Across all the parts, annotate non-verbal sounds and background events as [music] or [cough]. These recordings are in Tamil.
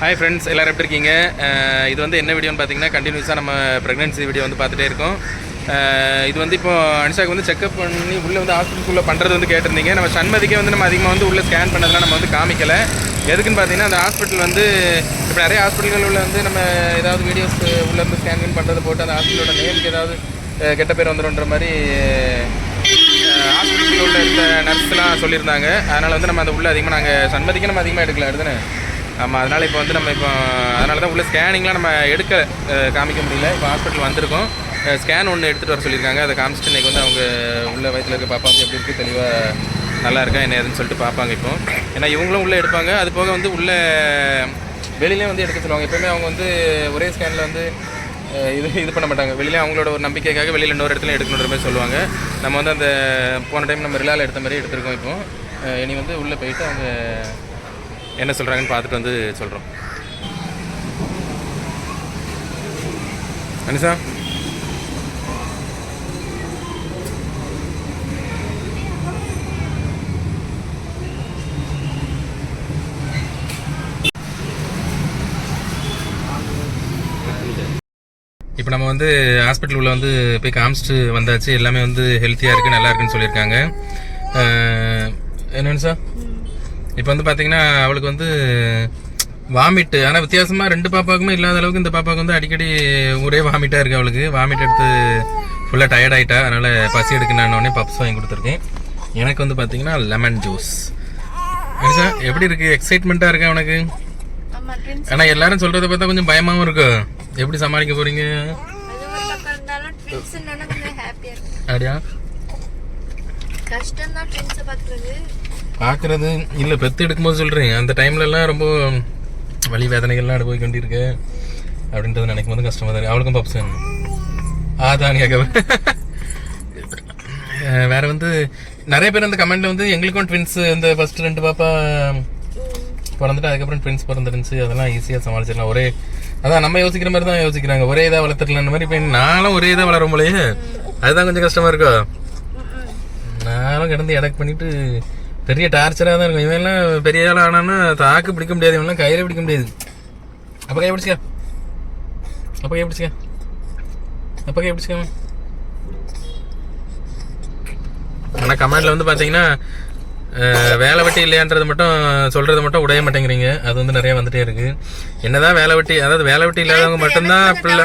ஹாய் ஃப்ரெண்ட்ஸ் எல்லோரும் எப்படி இருக்கீங்க? இது வந்து என்ன வீடியோன்னு பார்த்தீங்கன்னா கண்டினியூஸாக நம்ம ப்ரெக்னென்சி வீடியோ வந்து பார்த்துட்டே இருக்கோம். இது வந்து இப்போ அனிஷாக்கு வந்து செக்அப் பண்ணி உள்ளே வந்து ஹாஸ்பிட்டலுக்குள்ளே பண்ணுறது வந்து கேட்டிருந்தீங்க. நம்ம சண்மதிக்கே வந்து நம்ம அதிகமாக வந்து உள்ளே ஸ்கேன் பண்ணதெல்லாம் நம்ம வந்து காமிக்கலை. எதுக்குன்னு பார்த்தீங்கன்னா அந்த ஹாஸ்பிட்டல் வந்து இப்போ நிறைய ஹாஸ்பிட்டல்கள் உள்ள வந்து நம்ம ஏதாவது வீடியோஸ் உள்ளே வந்து ஸ்கேன் பண்ணுறது போட்டு அந்த ஹாஸ்பிட்டலோட நேமுக்கு ஏதாவது கெட்ட பேர் வந்துடும்ன்ற மாதிரி ஹாஸ்பிட்டலில் உள்ள இந்த நர்ஸ்லாம் சொல்லியிருந்தாங்க. அதனால் வந்து நம்ம அந்த உள்ளே அதிகமாக நாங்கள் சண்மதிக்கு நம்ம அதிகமாக எடுக்கல எடுத்துன்னு ஆமாம் அதனால் இப்போ வந்து நம்ம இப்போ அதனால தான் உள்ள ஸ்கேனிங்லாம் நம்ம எடுக்க காமிக்க முடியல. இப்போ ஹாஸ்பிட்டல் வந்திருக்கோம். ஸ்கேன் ஒன்று எடுத்துகிட்டு வர சொல்லியிருக்காங்க. அதை காமிச்சிட்டு இன்றைக்கி வந்து அவங்க உள்ள வயசில் இருக்க பாப்பா வந்து எப்படி இருக்குது தெளிவாக நல்லா இருக்கா என்ன ஏதுன்னு சொல்லிட்டு பார்ப்பாங்க இப்போ. ஏன்னா இவங்களும் உள்ளே எடுப்பாங்க. அது போக வந்து உள்ள வெளியிலே வந்து எடுக்க சொல்லுவாங்க. எப்போயுமே அவங்க வந்து ஒரே ஸ்கேனில் வந்து இது இது பண்ண மாட்டாங்க. வெளியில அவங்களோட ஒரு நம்பிக்கைக்காக வெளியில் இன்னொரு இடத்துல எடுக்கணுன்ற மாதிரி சொல்லுவாங்க. நம்ம வந்து அந்த போன டைம் நம்ம ரிலாவில் எடுத்த மாதிரி எடுத்திருக்கோம் இப்போ. இனி வந்து உள்ளே போயிட்டு அவங்க என்ன சொல்கிறாங்கன்னு பார்த்துட்டு வந்து சொல்கிறோம் அனிசா இப்போ நம்ம வந்து ஹாஸ்பிட்டல் உள்ள வந்து போய் காமிச்சிட்டு வந்தாச்சு. எல்லாமே வந்து ஹெல்த்தியாக இருக்குது நல்லா இருக்குன்னு சொல்லியிருக்காங்க. என்னென்னு சார் இப்போ வந்து பார்த்தீங்கன்னா அவளுக்கு வந்து வாமிட்டு ஆனால் வித்தியாசமாக ரெண்டு பாப்பாக்குமே இல்லாத அளவுக்கு இந்த பாப்பாவுக்கு வந்து அடிக்கடி ஒரே வாமிட்டாக இருக்குது அவளுக்கு. வாமிட் எடுத்து ஃபுல்லாக டயர்ட் ஆகிட்டா அதனால் பசி எடுக்கணுன்னே பப்ஸ் வாங்கி கொடுத்துருக்கேன். எனக்கு வந்து பார்த்தீங்கன்னா லெமன் ஜூஸ் அனிஷா எப்படி இருக்குது எக்ஸைட்மெண்ட்டாக இருக்கா உனக்கு? ட்வின்ஸ் ஆனால் எல்லாரும் சொல்கிறத பார்த்தா கொஞ்சம் பயமாகவும் இருக்கு? எப்படி சமாளிக்க போகிறீங்க இருக்கும் அப்படியா? கஷ்டம் தான் பார்க்குறது இல்லை பெற்று எடுக்கும்போது சொல்கிறேன் அந்த டைம்லலாம் ரொம்ப வலி வேதனைகள்லாம் அனுபவிக்க வேண்டியிருக்கு அப்படின்றது நினைக்கும் போது கஷ்டமாக தான் அவளுக்கும் பப்ஸ் வேணும். ஆதானியாக வேற வந்து நிறைய பேர் அந்த கமெண்ட்ல வந்து எங்களுக்கும் ட்வின்ஸ் இந்த ஃபர்ஸ்ட் ரெண்டு பாப்பா பிறந்துட்டு அதுக்கப்புறம் ட்வின்ஸ் பிறந்துருந்துச்சு அதெல்லாம் ஈஸியாக சமாளிச்சிடலாம். ஒரே அதான் நம்ம யோசிக்கிற மாதிரி தான் யோசிக்கிறாங்க. ஒரே இதாக வளர்த்துக்கலாம் மாதிரி இப்போ நானும் ஒரே இதாக வளரும் போலயே அதுதான் கொஞ்சம் கஷ்டமாக இருக்கோ? நானும் கிடந்து எடக் பண்ணிட்டு பெரிய டார்ச்சராக தான் இருக்கும். இவன்லாம் பெரிய ஆள் ஆனான்னா தாக்கு பிடிக்க முடியாது. இவன்லாம் கையில் பிடிக்க முடியாது. அப்போ கை பிடிச்சிக்க. அப்போ கை பிடிச்சிக்க. அப்போ கை பிடிச்சிக்க. ஆனால் கமெண்ட்ல வந்து பார்த்தீங்கன்னா வேலை வெட்டி இல்லையான்றது மட்டும் சொல்றது மட்டும் உடைய மாட்டேங்கிறீங்க. அது வந்து நிறைய வந்துட்டே இருக்கு. என்னதான் வேலை வெட்டி அதாவது வேலை வெட்டி இல்லாதவங்க மட்டும்தான் பிள்ளை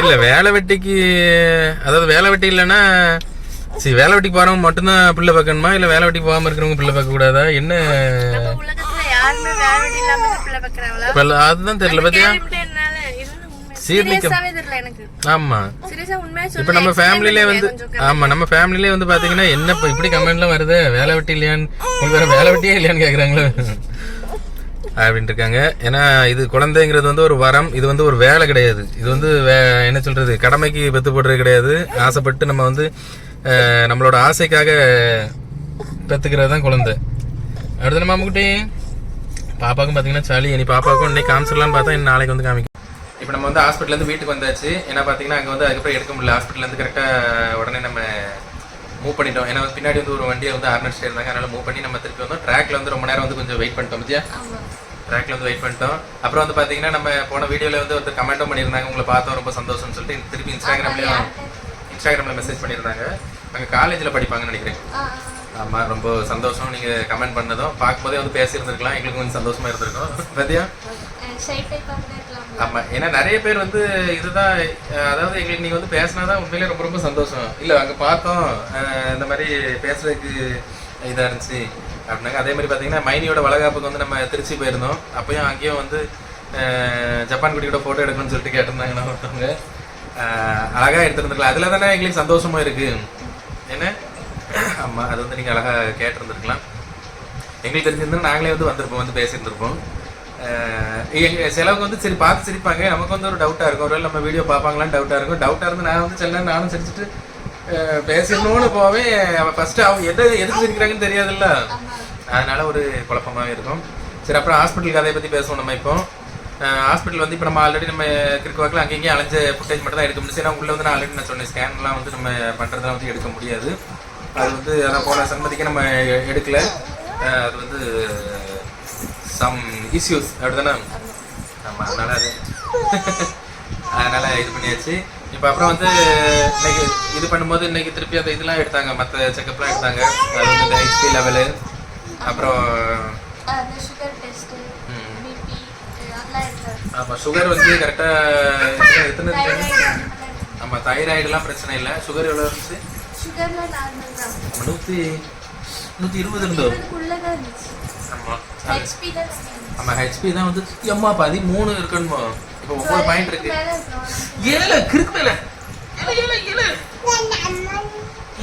இல்ல வேலை வெட்டிக்கு அதாவது வேலை வெட்டி இல்லைன்னா சரி வேலை வெட்டிக்கு போறவங்க மட்டும்தான் பிள்ளை பார்க்கணுமா? இல்ல வேலை வெட்டிக்கு போகாம இருக்கிறவங்க பிள்ளை பார்க்க கூடாதா? என்ன? அதுதான் தெரியல பாத்தியா? எனக்கு. ஆமா. இப்ப நம்ம ஃபேமிலிலே வந்து ஆமா நம்ம ஃபேமிலிலே வந்து பாத்தீங்கன்னா என்ன இப்ப இப்படி கமெண்ட்லாம் வருது? வேலை வெட்டி இல்லையான்னு உங்களுக்கு வேற வேலை வெட்டியே இல்லையான்னு கேக்குறாங்களே. அப்படின்ட்டு இருக்காங்க. ஏன்னா இது குழந்தைங்கிறது வந்து ஒரு வரம் இது வந்து ஒரு வேலை கிடையாது. இது வந்து என்ன சொல்றது? கடமைக்கு பெத்து போடுறது கிடையாது. ஆசைப்பட்டு நம்ம வந்து நம்மளோட ஆசைக்காக பெத்துக்கிறது தான் குழந்தை. அடுத்த மாமுக்குட்டி பாப்பாக்கும் பார்த்தீங்கன்னா சளி. இனி பாப்பாக்கும் இன்னைக்கு காமிச்சிடலாம்னு பார்த்தா இன்னும் நாளைக்கு வந்து காமிக்கும். இப்போ நம்ம வந்து ஹாஸ்பிட்டல்லேருந்து வீட்டுக்கு வந்தாச்சு. ஏன்னா பார்த்தீங்கன்னா அங்கே வந்து அதுக்கப்புறம் எடுக்க முடியல. ஹாஸ்பிட்டல்லேருந்து கரெக்டாக உடனே நம்ம மூவ் பண்ணிட்டோம். ஏன்னா வந்து பின்னாடி வந்து ஒரு வண்டியை வந்து ஆர்னர்ஸ் இருந்தாங்க. அதனால மூவ் பண்ணி நம்ம திருப்பி வந்தோம். ட்ராக்ல வந்து ரொம்ப நேரம் வந்து கொஞ்சம் வெயிட் பண்ணிட்டோம் பத்தியா? ட்ராக்ல வந்து வெயிட் பண்ணிட்டோம். அப்புறம் வந்து பார்த்தீங்கன்னா நம்ம போன வீடியோவில் வந்து ஒருத்தர் கமெண்ட்டும் பண்ணியிருந்தாங்க. உங்களை பார்த்தோம். ரொம்ப சந்தோஷம்னு சொல்லிட்டு திருப்பி இன்ஸ்டாகிராம்லேயும் இன்ஸ்டாகிராமில் மெசேஜ் பண்ணியிருந்தாங்க. அங்கே காலேஜில் படிப்பாங்கன்னு நினைக்கிறேன். ஆமாம் ரொம்ப சந்தோஷம். நீங்கள் கமெண்ட் பண்ணதும் பார்க்கும்போதே வந்து பேசியிருந்திருக்கலாம். எங்களுக்கு கொஞ்சம் சந்தோஷமா இருந்திருக்கும். பத்தியா ஆமா ஏன்னா நிறைய பேர் வந்து இதுதான் அதாவது எங்களுக்கு நீங்க வந்து பேசினாதான் உண்மையிலே ரொம்ப ரொம்ப சந்தோஷம். இல்ல அங்க பார்த்தோம் இந்த மாதிரி பேசுறதுக்கு இதா இருந்துச்சு அப்படின்னாங்க. அதே மாதிரி பாத்தீங்கன்னா மைனியோட வளகாப்புக்கு வந்து நம்ம திருச்சி போயிருந்தோம். அப்பயும் அங்கேயும் வந்து ஜப்பான் குட்டியோட போட்டோ எடுக்கணும்னு சொல்லிட்டு கேட்டிருந்தாங்க ஒருத்தவங்க. அஹ், அழகா எடுத்திருந்துருக்கலாம். அதுல தானே எங்களுக்கு சந்தோஷமா இருக்கு. என்ன? ஆமாம் அது வந்து நீங்கள் அழகாக கேட்டிருந்துருக்கலாம். எங்களுக்கு தெரிஞ்சிருந்தா நாங்களே வந்து வந்திருப்போம் வந்து பேசியிருந்திருப்போம். எங்கள் சிலவங்க வந்து சரி பார்த்து சிரிப்பாங்க. நமக்கு வந்து ஒரு டவுட்டாக இருக்கும். ஒருவேளை நம்ம வீடியோ பார்ப்பாங்களான்னு டவுட்டாக இருக்கும். டவுட்டாக இருந்து நான் வந்து சில நேரம் நானும் சிரிச்சுட்டு பேசணும்னு போவேன் அவன் ஃபஸ்ட்டு அவங்க எதை எதுக்கு சிரிக்கிறாங்கன்னு தெரியாதுல்ல. அதனால ஒரு குழப்பமாவே இருக்கும். சரி அப்புறம் ஹாஸ்பிட்டல் கதையை பற்றி பேசுவோம் நம்ம இப்போ. ஹாஸ்பிட்டல் வந்து இப்போ நம்ம ஆல்ரெடி நம்ம கிறுக்குவாக்கில் அங்கேயும் அலைஞ்ச ஃபுட்டேஜ் மட்டும் தான் எடுக்க முடியும். ஏன்னா உள்ள வந்து நான் ஆல்ரெடி நான் சொன்னேன் ஸ்கேன்லாம் வந்து நம்ம பண்ணுறதுலாம் வந்து எடுக்க முடியாது. அது வந்து அதான் போன சம்மதிக்கு நம்ம எடுக்கல. அது வந்து சம் இஷ்யூஸ் அப்படிதானே? ஆமாம் அதனால அது [laughs] அதனால இது பண்ணியாச்சு. இப்போ அப்புறம் வந்து இன்னைக்கு இது பண்ணும்போது இன்னைக்கு திருப்பி அந்த இதெல்லாம் எடுத்தாங்க மற்ற செக்கப்லாம் எடுத்தாங்க. அது வந்து இந்த ஹெச்பி லெவலு அப்புறம் அந்த சுகர் டெஸ்ட் ம். பிபி அதெல்லாம் இருக்கு ஆமாம் சுகர் வந்து கரெக்டாக எத்தனை ஆமாம் தைராய்டுலாம் பிரச்சனை இல்லை. சுகர் எவ்வளோ இருந்துச்சு? நூற்றி நூற்றி இருபது இருந்தோ? இருபதுக்குள்ளதான் இருந்துச்சு. ஆமாம் ஹெச்பி தான் வந்து அம்மா பாதி மூணு இருக்கணுமோ இப்போ ஒவ்வொரு பாயிண்ட் இருக்கு. ஏழு கிறுக்கு மேல. ஏழு ஏழு ஏழு.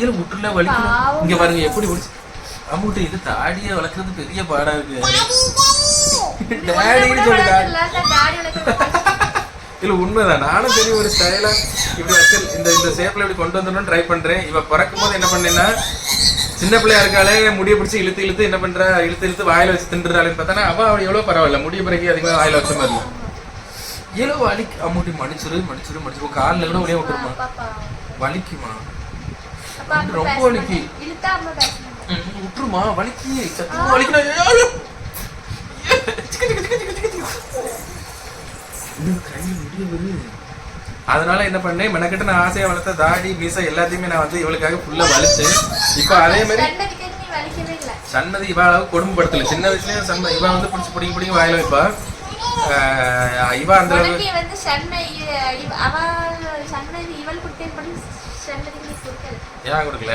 ஏழு முட்டுல வலிக்கும். இங்க பாருங்க எப்படி முடிச்சு அம்முட்டு இது தாடியை வளர்க்கறது பெரிய பாடா இருக்கு. டேடின்னு சொல்லி வளர்க்கல, இந்த தாடி வளர்க்கல. இல்ல உண்மைதான். நானும் சரி ஒரு ஸ்டைலா இப்படி வச்சு இந்த இந்த ஷேப்ல இப்படி கொண்டு வந்துடணும் ட்ரை பண்றேன். இவ பிறக்கும் போது என்ன பண்ணேன்னா சின்ன பிள்ளையா இருக்காளே முடிய பிடிச்சி இழுத்து இழுத்து என்ன பண்றா? இழுத்து இழுத்து வாயில வச்சு தின்றுறாளேன்னு பார்த்தானா அவ அவள் எவ்வளவு பரவாயில்ல. முடிய பிறகு அதிகமாக வாயில வச்ச மாதிரி. ஏழோ வலி அம்முட்டி மடிச்சிரு மடிச்சிரு மடிச்சிரு காலில் கூட ஒரே விட்டுருமா. வலிக்குமா? ரொம்ப வலிக்கு. விட்டுருமா வலிக்கு. சத்தியமா வலிக்கணும் அதனால என்ன பண்ணேன் மெனக்கிட்ட நான் ஆசையா வளர்த்த தாடி மீசை எல்லாத்தையுமே நான் வந்து இவளுக்காக ஃபுல்லா வலிச்சேன் இப்போ அதே மாதிரி. சன்னதி இவ அளவு கொடுமைப்படுத்தல சின்ன வயசுலயும் சன்ன இவ வந்து பிடிச்சி பிடிக்க பிடிக்க வாயில வைப்பா இவ அந்த அளவு. ஏன் கொடுக்கல.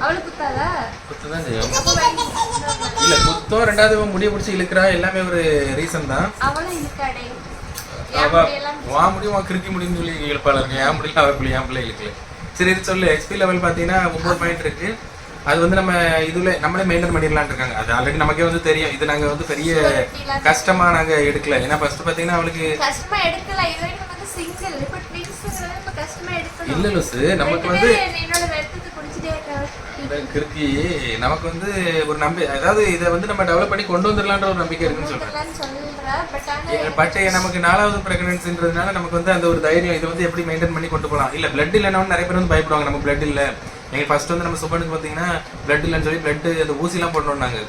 அவளுக்கு குத்தாதா? குத்துதான் செய்யும். இல்ல குத்தம் ரெண்டாவது முடிய பிடிச்சி இழுக்கிறா எல்லாமே ஒரு ரீசன் தான். அவளும். என் அவ வா முடியும் வா கிறுக்கி முடியும்னு சொல்லி இழுப்பாளருங்க ஏன் முடியல அவ பிள்ளை ஏன் பிள்ளை இழுக்கல? சரி இது சொல்லு ஹெச்பி லெவல் பார்த்தீங்கன்னா ஒன்பது பாயிண்ட் இருக்கு. அது வந்து நம்ம இதுல நம்மளே மெயின்டைன் பண்ணிடலாம்னு இருக்காங்க. அது ஆல்ரெடி நமக்கே வந்து தெரியும். இது நாங்க வந்து பெரிய கஷ்டமா நாங்க எடுக்கல. ஏன்னா ஃபர்ஸ்ட் பாத்தீங்கன்னா அவளுக்கு கஷ்டமா எடுக்கல. சிங்கிள் இப்ப கஷ்டமா இல்ல லூசு நமக்கு வந்து என்னோட இந்த கிறுக்கி நமக்கு வந்து ஒரு நம்பி அதாவது இதை வந்து நம்ம டெவலப் பண்ணி கொண்டு வந்துடலான்ற ஒரு நம்பிக்கை இருக்குன்னு சொல்றேன். பட் நமக்கு நாலாவது பிரெக்னன்சின்றதுனால நமக்கு வந்து அந்த ஒரு தைரியம் இதை வந்து எப்படி மெயின்டைன் பண்ணி கொண்டு போகலாம்? இல்ல பிளட் இல்லைன்னா நிறைய பேர் வந்து பயப்படுவாங்க நம்ம பிளட் இல்லை. எங்கள் ஃபர்ஸ்ட் வந்து நம்ம சுப்பனுக்கு பார்த்தீங்கன்னா பிளட் இல்லைன்னு சொல்லி பிளட் அந்த ஊசிலாம் போடணும் நாங்கள்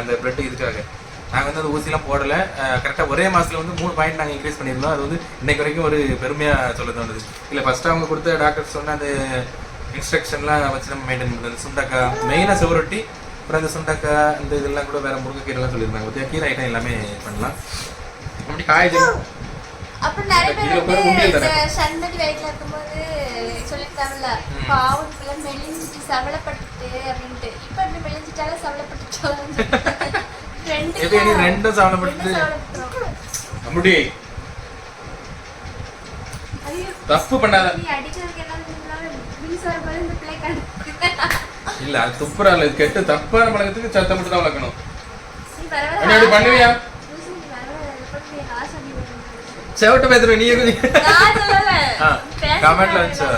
அந்த பிளட் இதுக்காக. நாங்கள் வந்து அந்த ஊசிலாம் போடலை. கரெக்டாக ஒரே மாதத்தில் வந்து மூணு பாயிண்ட் நாங்கள் இன்க்ரீஸ் பண்ணியிருந்தோம். அது வந்து இன்னைக்கு வரைக்கும் ஒரு பெருமையாக சொல்ல தோணுது. இல்லை ஃபஸ்ட்டு அவங்க கொடுத்த டாக்டர் சொன்ன அந்த இன்ஸ்ட்ரக்ஷன்லாம் வச்சு நம்ம மெயின்டைன் பண்ணுறது. சுண்டக்காய் மெயினாக செவரொட்டி அப்புறம் இந்த சுண்டக்காய் இந்த இதெல்லாம் கூட வேற முருங்கைக்கீரைலாம் சொல்லியிருந்தாங்க பத்தியா? கீரை ஐட்டம் எல்லாமே பண்ணலாம். அப்படி காய்கறி அப்புறம் நிறைய பேர் வந்து வயிற்றுல இருக்கும்போது பாவம் மெலிஞ்சிட்டு அப்படின்ட்டு. இப்ப இப்படி மெலிஞ்சிட்டாலும் நீ ரெண்டும் சாப்பிடப்பட்டு அப்படி தப்பு பண்ணாத. இல்ல அது கெட்டு. தப்பான பழக்கத்துக்கு சத்தம் மட்டும் தான் வளர்க்கணும். இப்படி பண்ணுவியா? செவட்ட பேசுற நீ. கமெண்ட்ல வந்துச்சா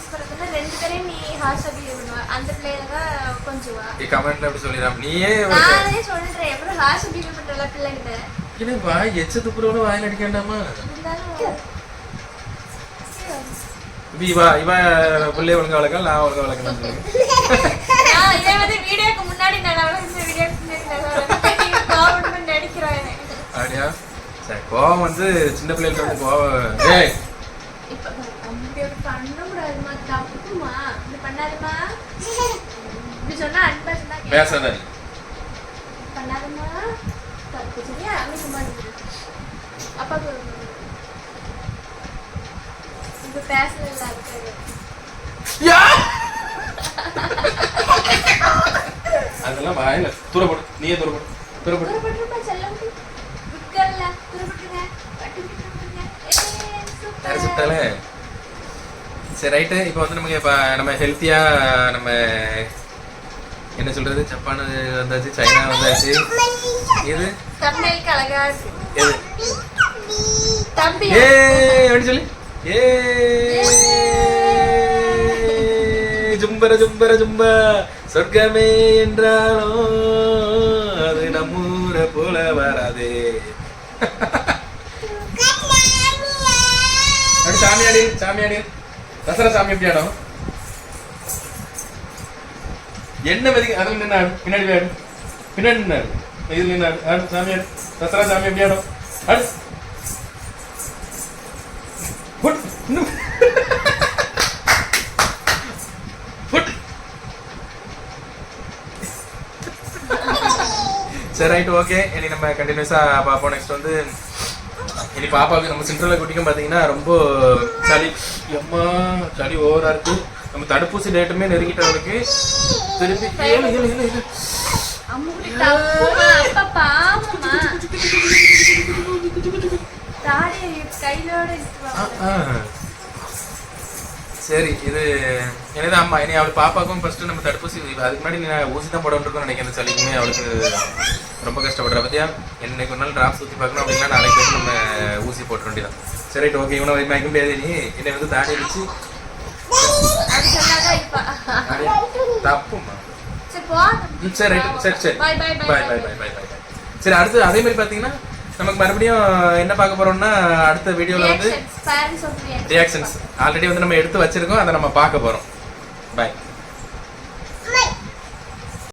twins பிறந்ததுன்னா ரெண்டு பேரையும் நீ ஹாஸ்டல் பண்ணுவ. அந்த பிள்ளைய தான் கொஞ்சுவா. நீ கமெண்ட்ல அப்படி சொல்லிடாம நீயே நானே சொல்றேன் எப்பறம் ஹாஸ்டல் பிஹேவ் பண்றல பிள்ளைகிட்ட இது வாய் எச்ச துப்புறவன வாயில் அடிக்க வேண்டாமா இருந்தாலும் இப்ப இவா இவ பிள்ளைய ஒழுங்கா நான் ஒழுங்கா வளர்க்கணும் [laughs] இதே வந்து வீடியோக்கு முன்னாடி நான் அவ்வளவு இந்த வீடியோக்கு முன்னாடி நல்லா வளர்த்தேன். கோவம் பண்ணி நடிக்கிறான் என்னை. அப்படியா சரி கோவம் வந்து சின்ன பிள்ளைகிட்ட கோவம் ஏய் இப்ப அப்படி அப்படி பண்ண கூடாதுமா தப்புமா இப்படி பண்ணாதம்மா இப்படி சொன்னா அன்பா சொன்னா கேட்க பேசாத நீ பண்ணாதம்மா தப்பு சரியா அங்க சும்மா இரு. அப்பாவுக்கு ஒரு- இப்ப பேசல அதுக்காக அதெல்லாம் வாயில தூரப்படு நீயே தூரப்படு தூரப்படு துருப்பட்டுருப்பா செல்லம் குட்கல்ல துருப்பட்டுருங்க பட்டு விட்டுருங்க ஏ யாரு சூப்பர் சுட்டாலே சரி ரைட்டு இப்போ வந்து நமக்கு இப்போ நம்ம ஹெல்த்தியா நம்ம என்ன சொல்றது? ஜப்பான் வந்தாச்சு சைனா வந்தாச்சு. இது தம்ப்நெயிலுக்கு அழகா எது? தம்பி. ஏ அப்படி சொல்லி? ஏ. ஜும்பர ஜும்பர ஜும்ப. சொர்க்கமே என்றாலும் அது நம்மூரை போல வராதே. அப்படி சாமி ஆடி சாமி ஆடி தசரா சாமி எப்படி ஆடும் என்ன மதிக்க அதில் நின்று பின்னாடி போய் பின்னாடி நின்று இதில் நின்று ஆடு ஆடு சாமி தசரா சாமி எப்படி ஆடும் ஆடு இன்னும். சரி ரைட் ஓகே இனி நம்ம கண்டினியூஸாக பார்ப்போம். நெக்ஸ்ட் வந்து இனி பாப்பாவுக்கு நம்ம சென்ட்ரலில் குட்டிக்கும் பார்த்தீங்கன்னா ரொம்ப சளி எம்மா சளி ஓவராக இருக்கு. நம்ம தடுப்பூசி டேட்டுமே நெருங்கிட்டவளுக்கு திருப்பி ஆ. சரி இது எனதான் அம்மா. இனி அவள் பாப்பாக்கும் ஃபர்ஸ்ட் நம்ம தடுப்பூசி அதுக்கு முன்னாடி நான் ஊசி தான் போட இருக்கோம்னு நினைக்கிறேன் சளிக்குமே. அவளுக்கு ரொம்ப கஷ்டப்படுற. பத்தியா? இன்னைக்கு ஒரு நாள் டிராப்ஸ் ஊற்றி பார்க்கணும் அப்படின்னா நாளைக்கு நம்ம ஊசி போட்ட வேண்டியதான் சரி ஓகே இவனை மயக்க முடியாது நீ என்னை வந்து தாடி அடிச்சு தப்புமா சரி ரைட் சரி சரி bye bye bye bye bye bye bye சரி அடுத்து அதே மாதிரி பார்த்தீங்கன்னா நமக்கு மறுபடியும் என்ன பார்க்க போறோம்னா அடுத்த வீடியோவில் வந்து ரியாக்ஷன்ஸ் ஆல்ரெடி வந்து நம்ம எடுத்து வச்சிருக்கோம். அதை நம்ம பார்க்க போறோம். பை